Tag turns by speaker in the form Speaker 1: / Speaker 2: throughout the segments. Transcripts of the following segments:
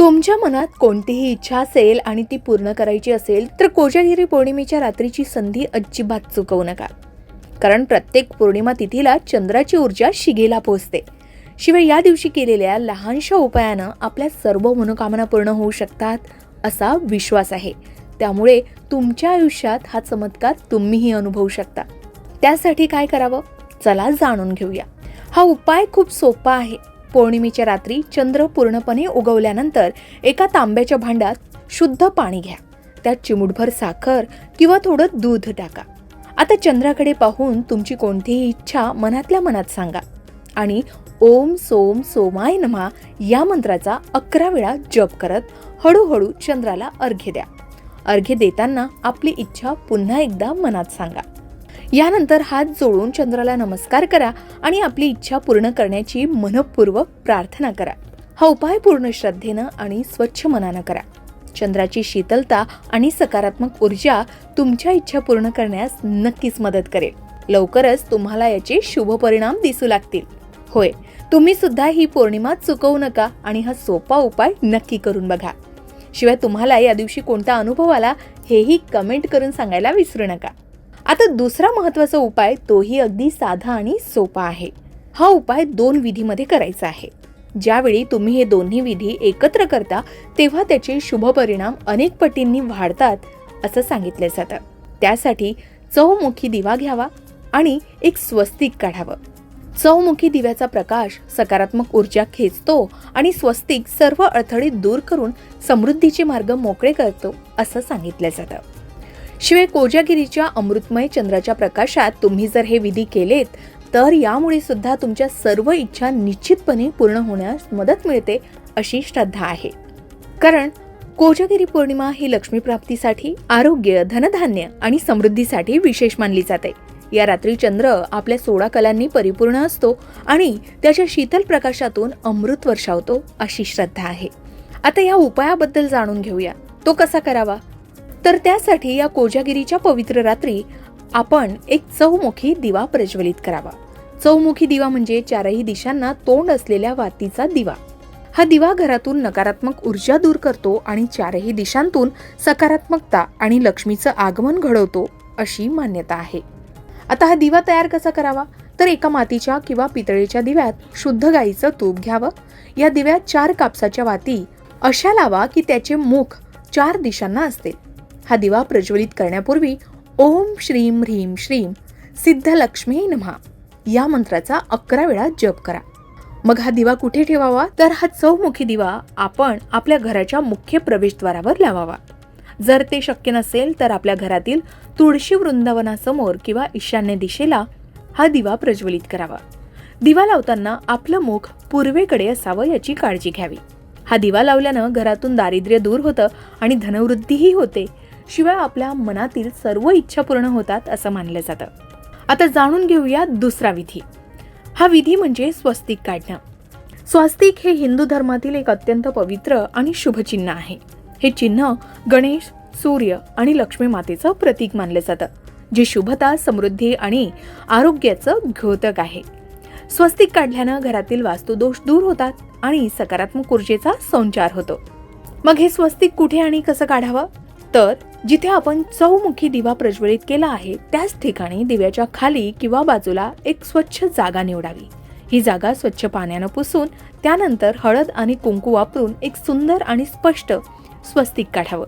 Speaker 1: तुमच्या मनात कोणतीही इच्छा असेल आणि ती पूर्ण करायची असेल तर कोजागिरी पौर्णिमेच्या रात्रीची संधी अजिबात चुकवू नका. कारण प्रत्येक पौर्णिमा तिथीला चंद्राची ऊर्जा शिगेला पोहोचते. शिवाय या दिवशी केलेल्या लहानशा उपायानं आपल्या सर्व मनोकामना पूर्ण होऊ शकतात असा विश्वास आहे. त्यामुळे तुमच्या आयुष्यात हा चमत्कार तुम्हीही अनुभवू शकता. त्यासाठी काय करावं? चला जाणून घेऊया. हा उपाय खूप सोपा आहे. पौर्णिमेच्या रात्री चंद्र पूर्णपणे उगवल्यानंतर एका तांब्याच्या भांड्यात शुद्ध पाणी घ्या. त्यात चिमूटभर साखर किंवा थोडं दूध टाका. आता चंद्राकडे पाहून तुमची कोणतीही इच्छा मनातल्या मनात सांगा. आणि ओम सोम सोमाय नमा या मंत्राचा अकरा वेळा जप करत हळूहळू चंद्राला अर्घ्य द्या. अर्घ्य देताना आपली इच्छा पुन्हा एकदा मनात सांगा. यानंतर हात जोडून चंद्राला नमस्कार करा आणि आपली इच्छा पूर्ण करण्याची मनपूर्वक प्रार्थना करा. हा उपाय पूर्ण श्रद्धेनं आणि स्वच्छ मनानं करा. चंद्राची शीतलता आणि सकारात्मक ऊर्जा तुमच्या इच्छा पूर्ण करण्यास नक्कीच मदत करेल. लवकरच तुम्हाला याचे शुभ परिणाम दिसू लागतील. होय तुम्ही सुद्धा ही पौर्णिमा चुकवू नका आणि हा सोपा उपाय नक्की करून बघा. शिवाय तुम्हाला या दिवशी कोणता अनुभव आला हेही कमेंट करून सांगायला विसरू नका. आता दुसरा महत्त्वाचा उपाय तोही अगदी साधा आणि सोपा आहे. हा उपाय दोन विधीमध्ये करायचा आहे. ज्यावेळी तुम्ही हे दोन्ही विधी एकत्र करता तेव्हा त्याचे शुभ परिणाम अनेक पटींनी वाढतात असं सांगितलं जातं. त्यासाठी चौमुखी दिवा घ्यावा आणि एक स्वस्तिक काढावं. चौमुखी दिव्याचा प्रकाश सकारात्मक ऊर्जा खेचतो आणि स्वस्तिक सर्व अडथळे दूर करून समृद्धीचे मार्ग मोकळे करतो असं सांगितलं जातं. शिवाय कोजागिरीच्या अमृतमय चंद्राच्या प्रकाशात तुम्ही जर हे विधी केलेत तर यामुळे सुद्धा तुमच्या सर्व इच्छा निश्चितपणे पूर्ण होण्यास मदत मिळते अशी श्रद्धा आहे. कारण कोजागिरी पौर्णिमा ही लक्ष्मी प्राप्तीसाठी आरोग्य धनधान्य आणि समृद्धीसाठी विशेष मानली जाते. या रात्री चंद्र आपल्या सोळा कलांनी परिपूर्ण असतो आणि त्याच्या शीतल प्रकाशातून अमृत वर्षावतो अशी श्रद्धा आहे. आता या उपायाबद्दल जाणून घेऊया. तो कसा करावा? तर त्यासाठी या कोजागिरीच्या पवित्र रात्री आपण एक चौमुखी दिवा प्रज्वलित करावा. चौमुखी दिवा म्हणजे चारही दिशांना तोंड असलेल्या वातीचा दिवा. हा दिवा घरातून नकारात्मक ऊर्जा दूर करतो आणि चारही दिशांतून सकारात्मकता आणि लक्ष्मीचं आगमन घडवतो अशी मान्यता आहे. आता हा दिवा तयार कसा करावा? तर एका मातीच्या किंवा पितळेच्या दिव्यात शुद्ध गाईचं तूप घ्यावं. या दिव्यात चार कापसाच्या वाती अशा लावा की त्याचे मुख चार दिशांना असतील. हा दिवा प्रज्वलित करण्यापूर्वी ओम श्रीम ह्रीम श्रीम सिद्ध लक्ष्मी नमहा. या मंत्राचा अकरा वेळा जप करा. मग हा दिवा कुठे ठेवावा? तर हा चौमुखी दिवा आपण आपल्या घराच्या मुख्य प्रवेशद्वारावर लावावा. जर ते शक्य नसेल तर आपल्या घरातील तुळशी वृंदावनासमोर किंवा ईशान्य दिशेला हा दिवा प्रज्वलित करावा. दिवा लावताना आपलं मुख पूर्वेकडे असावं याची काळजी घ्यावी. हा दिवा लावल्यानं घरातून दारिद्र्य दूर होतं आणि धनवृद्धीही होते. शिवाय आपल्या मनातील सर्व इच्छा पूर्ण होतात असं मानलं जातं. आता जाणून घेऊया दुसरा विधी. हा विधी म्हणजे स्वस्तिक काढणं. स्वस्तिक हे हिंदू धर्मातील एक अत्यंत पवित्र आणि शुभचिन्ह आहे. हे चिन्ह गणेश सूर्य आणि लक्ष्मी मातेचं प्रतीक मानलं जातं जे शुभता समृद्धी आणि आरोग्याचं घ्योतक आहे. स्वस्तिक काढल्यानं घरातील वास्तुदोष दूर होतात आणि सकारात्मक ऊर्जेचा संचार होतो. मग हे स्वस्तिक कुठे आणि कसं काढावं? तर जिथे आपण चौमुखी दिवा प्रज्वलित केला आहे त्याच ठिकाणी दिव्याच्या खाली किंवा बाजूला एक स्वच्छ जागा निवडावी. ही जागा स्वच्छ पाण्यानं पुसून त्यानंतर हळद आणि कुंकू वापरून एक सुंदर आणि स्पष्ट स्वस्तिक काढावं.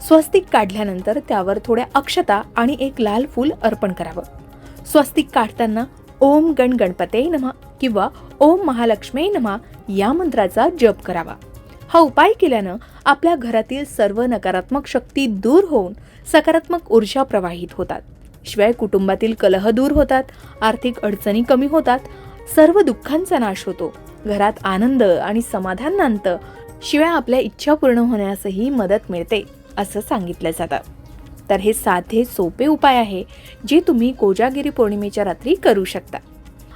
Speaker 1: स्वस्तिक काढल्यानंतर त्यावर थोड्या अक्षता आणि एक लाल फूल अर्पण करावं. स्वस्तिक काढताना ओम गण गणपते नमा किंवा ओम महालक्ष्मी नमा या मंत्राचा जप करावा. हा उपाय केल्यानं आपल्या घरातील सर्व नकारात्मक शक्ती दूर होऊन सकारात्मक ऊर्जा प्रवाहित होतात. शिवाय कुटुंबातील कलह दूर होतात आर्थिक अडचणी कमी होतात सर्व दुःखांचा नाश होतो. घरात आनंद आणि समाधान नांदतं शिवाय आपल्या इच्छा पूर्ण होण्यासही मदत मिळते असं सांगितलं जातं. तर हे साधे सोपे उपाय आहे जे तुम्ही कोजागिरी पौर्णिमेच्या रात्री करू शकता.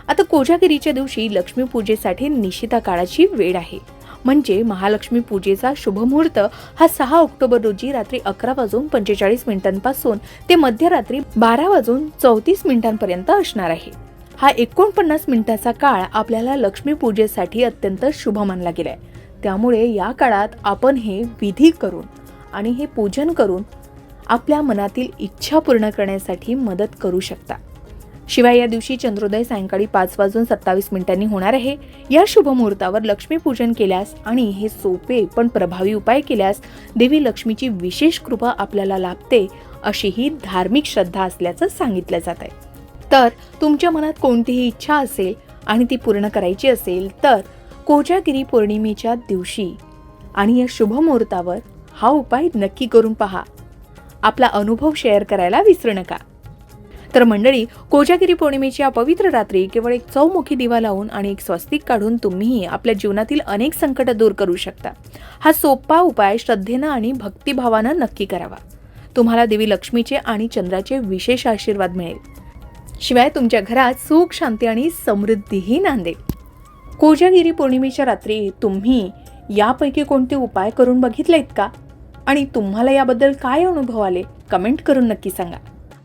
Speaker 1: आता कोजागिरीच्या दिवशी लक्ष्मीपूजेसाठी निशिता काळाची वेळ आहे. म्हणजे महालक्ष्मी पूजेचा शुभमुहूर्त हा सहा ऑक्टोबर रोजी रात्री अकरा वाजून पंचेचाळीस मिनिटांपासून ते मध्यरात्री बारा वाजून चौतीस मिनिटांपर्यंत असणार आहे. हा एकोणपन्नास मिनिटाचा काळ आपल्याला लक्ष्मी पूजेसाठी अत्यंत शुभ मानला गेलाय. त्यामुळे या काळात आपण हे विधी करून आणि हे पूजन करून आपल्या मनातील इच्छा पूर्ण करण्यासाठी मदत करू शकता. शिवाय या दिवशी चंद्रोदय सायंकाळी पाच वाजून सत्तावीस मिनिटांनी होणार आहे. या शुभ मुहूर्तावर लक्ष्मीपूजन केल्यास आणि हे सोपे पण प्रभावी उपाय केल्यास देवी लक्ष्मीची विशेष कृपा आपल्याला लाभते अशी ही धार्मिक श्रद्धा असल्याचं सांगितलं जात आहे. तर तुमच्या मनात कोणतीही इच्छा असेल आणि ती पूर्ण करायची असेल तर कोजागिरी पौर्णिमेच्या दिवशी आणि या शुभ मुहूर्तावर हा उपाय नक्की करून पहा. आपला अनुभव शेअर करायला विसरू नका. तर मंडळी कोजागिरी पौर्णिमेची या पवित्र रात्री केवळ एक चौमुखी दिवा लावून आणि एक स्वस्तिक काढून तुम्हीही आपल्या जीवनातील अनेक संकट दूर करू शकता. हा सोपा उपाय श्रद्धेनं आणि भक्तिभावानं नक्की करावा. तुम्हाला देवी लक्ष्मीचे आणि चंद्राचे विशेष आशीर्वाद मिळेल. शिवाय तुमच्या घरात सुख शांती आणि समृद्धीही नांदेल. कोजागिरी पौर्णिमेच्या रात्री तुम्ही यापैकी कोणते उपाय करून बघितलेत का? आणि तुम्हाला याबद्दल काय अनुभव आले? कमेंट करून नक्की सांगा.